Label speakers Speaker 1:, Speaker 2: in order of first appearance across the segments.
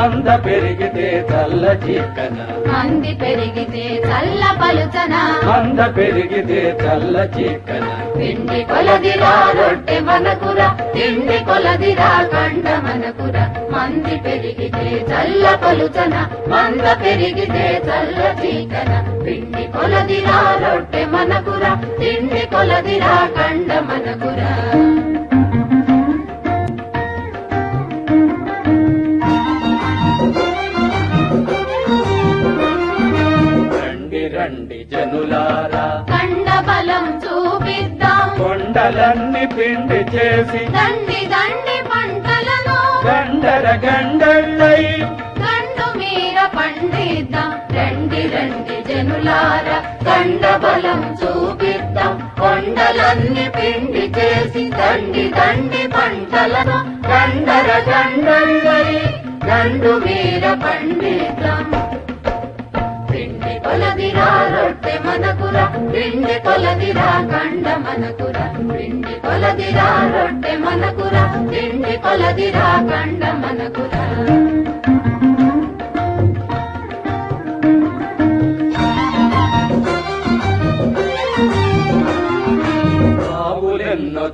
Speaker 1: మంద పెరిగితే చల్ల
Speaker 2: చీకన
Speaker 1: మంది పెరిగితే చల్ల పలుచన.
Speaker 2: మంద పెరిగితే చల్ల చీకన
Speaker 1: పిండి కొలదిరా రొట్టె మనకురా తిండి కొలదిరా కండ మనకురా మంది పెరిగితే చల్ల పలుచన. మంద పెరిగితే చల్ల చీకన. పిండి కొలదిరా రొట్టె మనకురా తిండి కొలదిరా కండ మనకురా
Speaker 2: కొండలన్నీ పిండి చేసి
Speaker 1: దండి దండి పంటలను.
Speaker 2: గండర గండళ్ళై
Speaker 1: గండు మీర పండిద్దాం. రండి రండి జనులార కండ బలం చూపిద్దాం. కొండలన్నీ పిండి చేసి దండి దండి పంటలను. గండర గండళ్ళై గండు మీర పండిద్దాం. పిండి కొలదిరా రొట్టె మనకురా పిండి కొలదిరా కండ మనకురా పిండి కొలదిరా రొట్టె మనకురా పిండి కొలదిరా కండ మనకురా.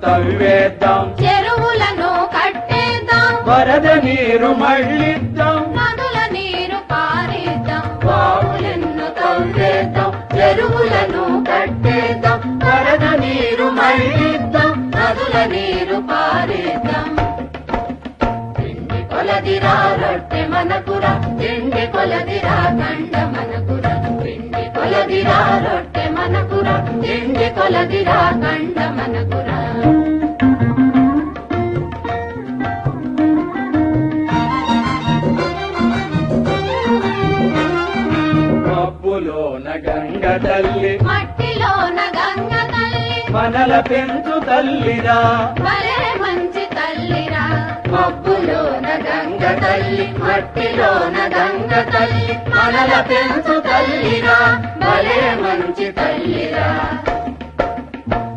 Speaker 2: తవ్వేద్దాం.
Speaker 1: చెరువులను కట్టేద్దాం.
Speaker 2: వరద నీరు మళ్ళిద్దాం
Speaker 1: కొలదిరా రొట్టె మనకురా తిండి కొలదిరా కండ మనకురా పిండి కొలదిరా రొట్టె మనకురా తిండి కొలదిరా కండ మనకురా.
Speaker 2: మబ్బులోన గంగ తల్లి
Speaker 1: మట్టిలోన గంగ తల్లి
Speaker 2: మనల పెంచు తల్లిరా.
Speaker 1: మబ్బులోన గంగ తల్లి మట్టిలోన గంగ తల్లి మనల పెంచు తల్లిరా భలే మంచి తల్లిరా.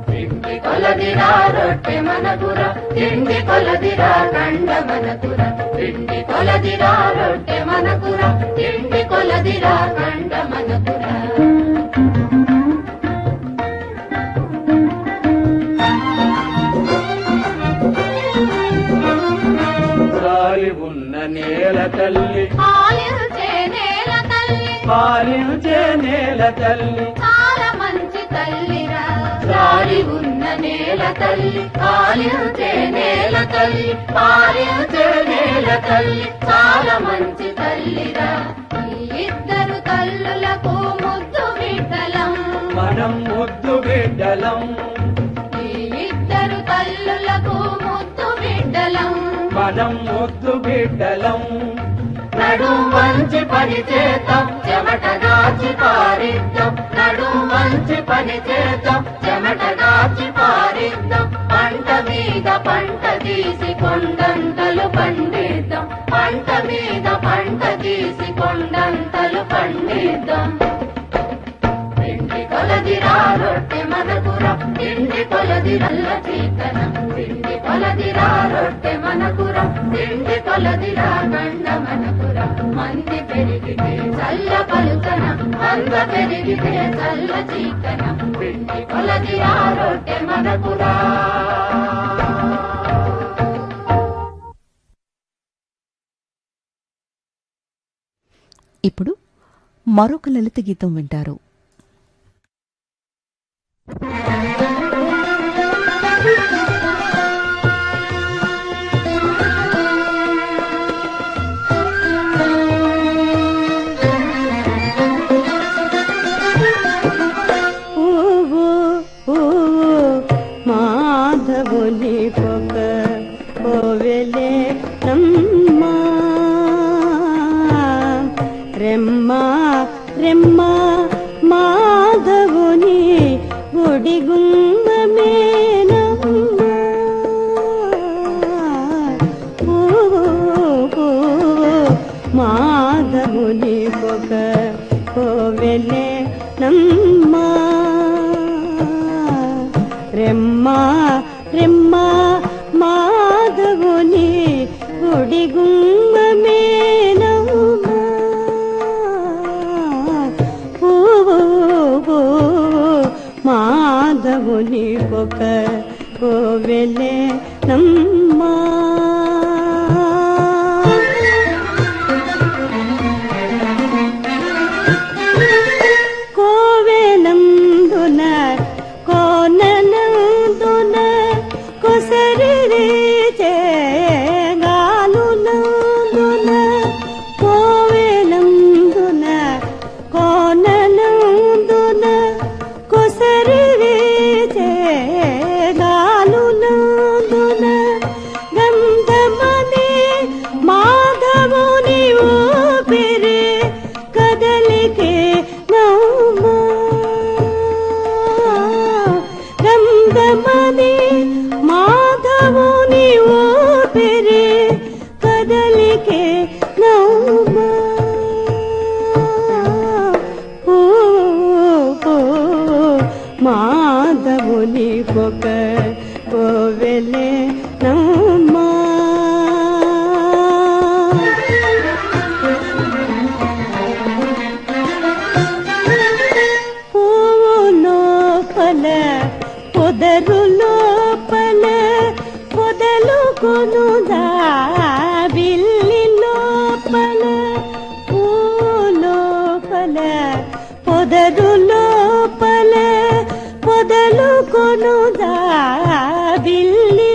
Speaker 1: తిండి కొలదిరా రొట్టె మనకుర తిండి కొలదిరా కండ మనకుర. తిండి కొలదిరా రొట్టె మనకుర తిండి కొలదిరా కండ మనకురా.
Speaker 2: నేల తల్లి.
Speaker 1: పాలించే నేల తల్లి.
Speaker 2: పాలించే నేల తల్లి.
Speaker 1: చాలా మంచి తల్లిరా. గాలి ఉన్న నేల తల్లి. పాలించే నేల తల్లి. పాలించే నేల తల్లి. చాలా మంచి తల్లిరా. ఇద్దరు తల్లులకు ముద్దు బిడ్డలం.
Speaker 2: మనం ముద్దు బిడ్డలం.
Speaker 1: ఇద్దరు తల్లులకు ముద్దు బిడ్డలం.
Speaker 2: మనం ముద్దు బిడ్డలం.
Speaker 1: నడుం మంచి పని చేతం చెమట దాచి పారిద్దాం. నడుం మంచి పని చేతం చెమట దాచి పారిద్దాం. పంట మీద పంట తీసి కొండంతలు పండిద్దాం. పంట మీద పంట తీసి కొండంతలు పండిద్దాం. పిండి కొలదిరా రొట్టె మనకు పిండి కొలది నల్ల చీకనం. కొలదిరా రొట్టె మనకురా తిండి కొలదిరా గండ మనకురా. మంది పెరిగితే చల్ల పలుకన అంద పెరిగితే చల్ల చీకన. పిండి కొలదిరా రొట్టె మనకురా.
Speaker 3: ఇప్పుడు మరొక లలిత గీతం వింటారు.
Speaker 4: రెమ్మ రెమ్మ రెమ్మ మాధవుని గుడిగుమ్మేనమ్మ మాధవుని
Speaker 3: ఒక కోవెలే रे कोनि कोक कोवेले नम కొను దా బిల్లి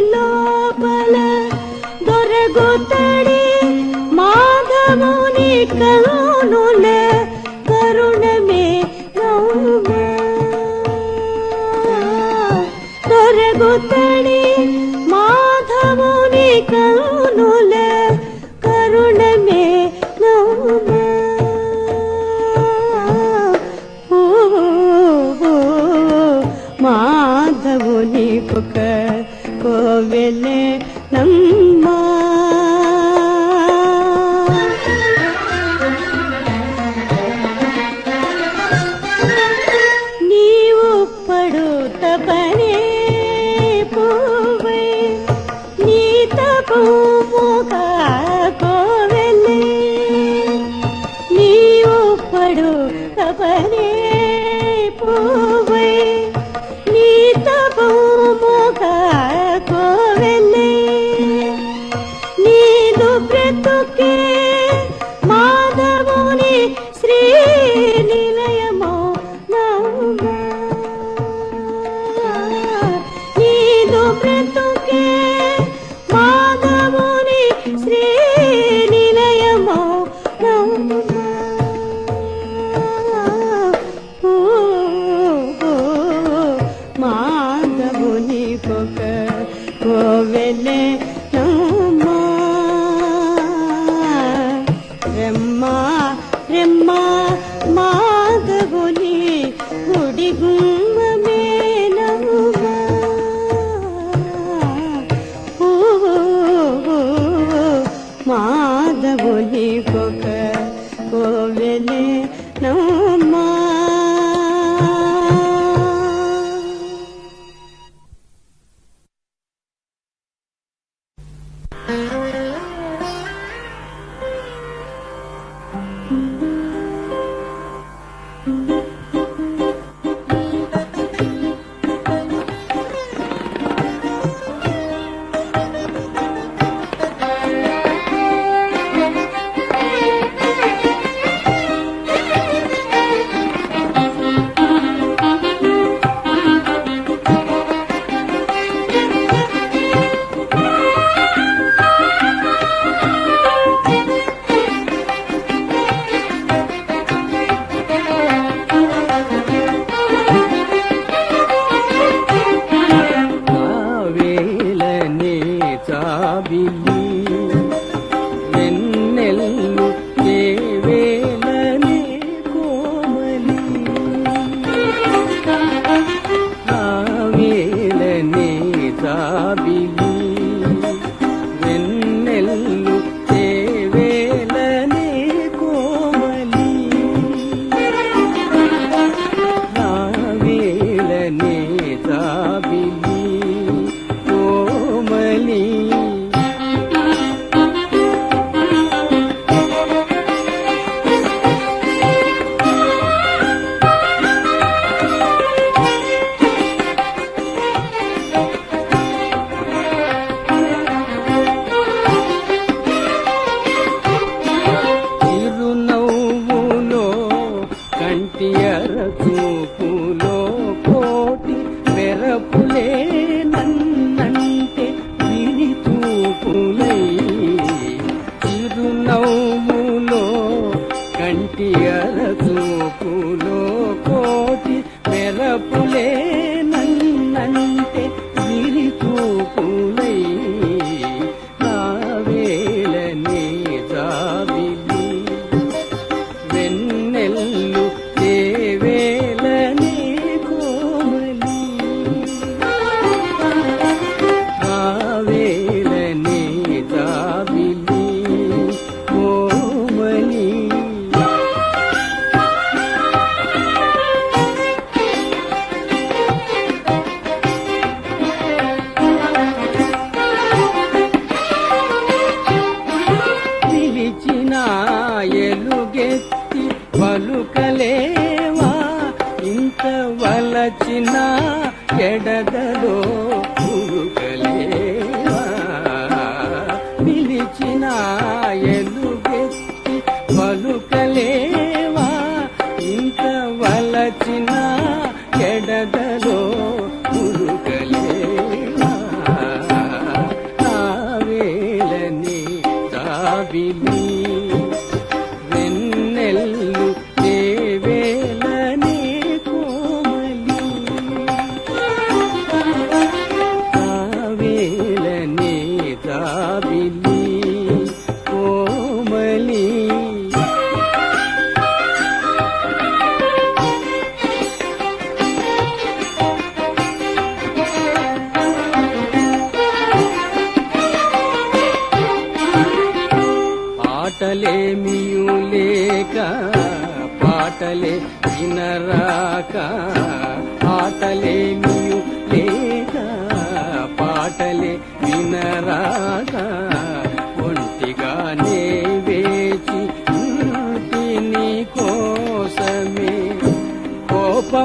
Speaker 5: 回礼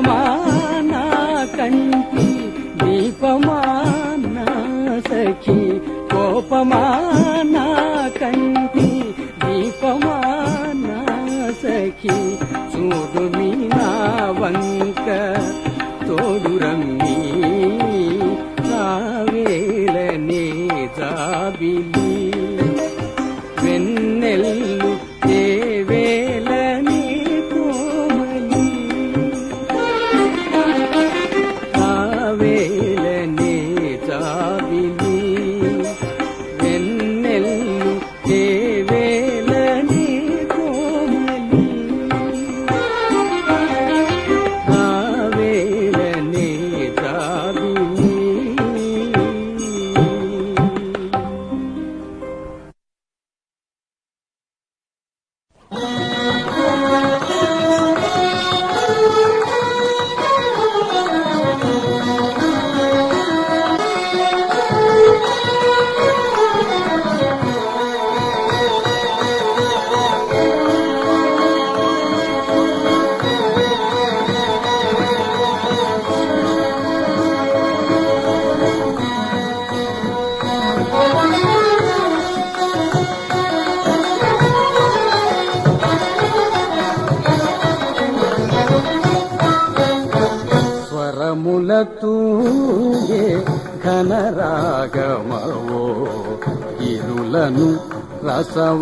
Speaker 5: కోపమా నా కంటి దీపమా నా సఖి కోపమా రసవాహినివైనావో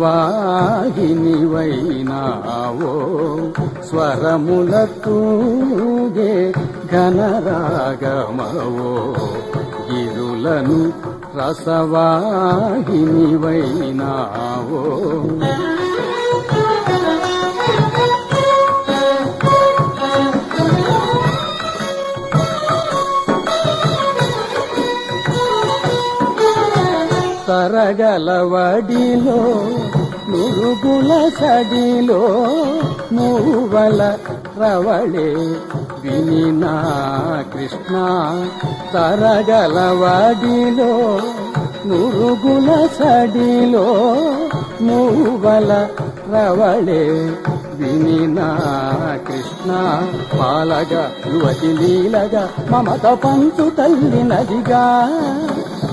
Speaker 5: స్వరముల తూగే ఘనరాగమవో. గిరులను రసవాహినివైనావో. తరగలవడిలో నురుగుల సడిలో మూవల రవళే వినినా కృష్ణ. తరగలవడిలో నురుగుల సడిలో మూవల రవళే వినినా కృష్ణ. పాలగా యువతి లీలగా మమత పంచు తల్లి నదిగా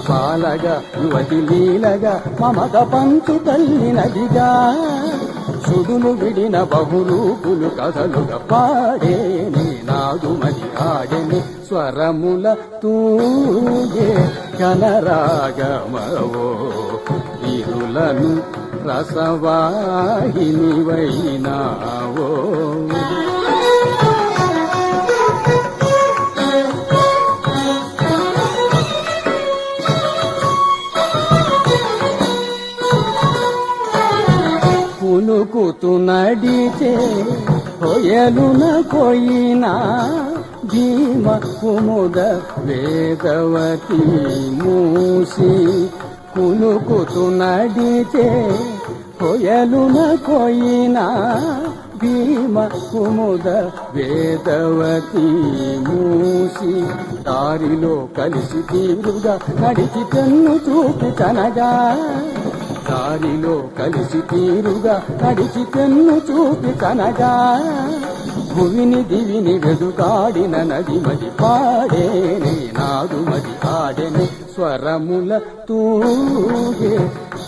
Speaker 5: పాలగా యువతి లీలగా మమత పంచు తల్లి నదిగా. సుడులు విడిన బహురూపులు కథలుగా పాడే నీ నాదు మది స్వరముల తూగే కనరాగమవో ఇరులను రసవాహినివైనావో హొయలున పోయినా భీమ కుముద వేదవతి మూసి కులుకుతు నడితే కొయలున పోయినా భీమ కుముద వేదవతి మూసి దారిలో కలిసి తీరుగా నడిచి తెన్ను చూపి తనగా దారిలో కలిసి తీరుగా నడిచి తెన్ను చూపి కనగా భువిని దివిని వెదుకాడిన నది మది పాడేనే నాదు మది ఆడెనే స్వరముల తూగే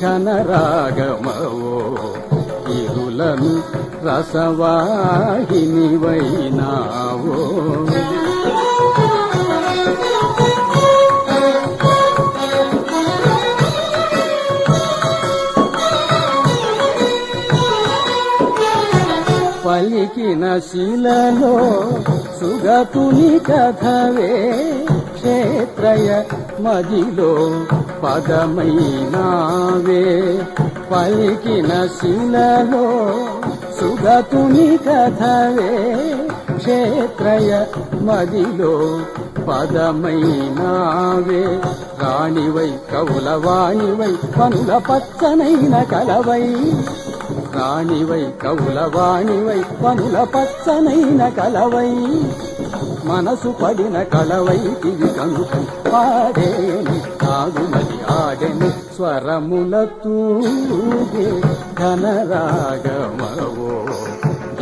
Speaker 5: ఘనరాగమవో. ఇరులను రసవాహిని పలికిన శిలలో సుగతుని కథవే క్షేత్రయ మదిలో పదమైనావే. పలికిన శిలలో సుగతుని కథవే క్షేత్రయ మదిలో పదమైనావే. రాణివై కౌలవాణివై పనుల పచ్చనైన కలవై రాణివై కౌలవాణివై పనుల పచ్చనైన కలవై మనసు పడిన కలవై తివి కనుక పాడేని కాదుమది ఆడెను స్వరముల తూగే ఘనరాగమవో.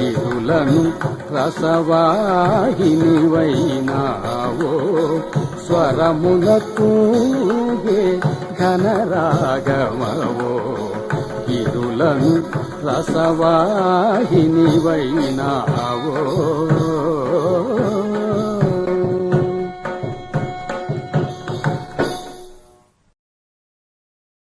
Speaker 5: గిరులను రసవాహినివైనావో. స్వరముల తూగే ఘనరాగమవో. రసవాహిని వైనావో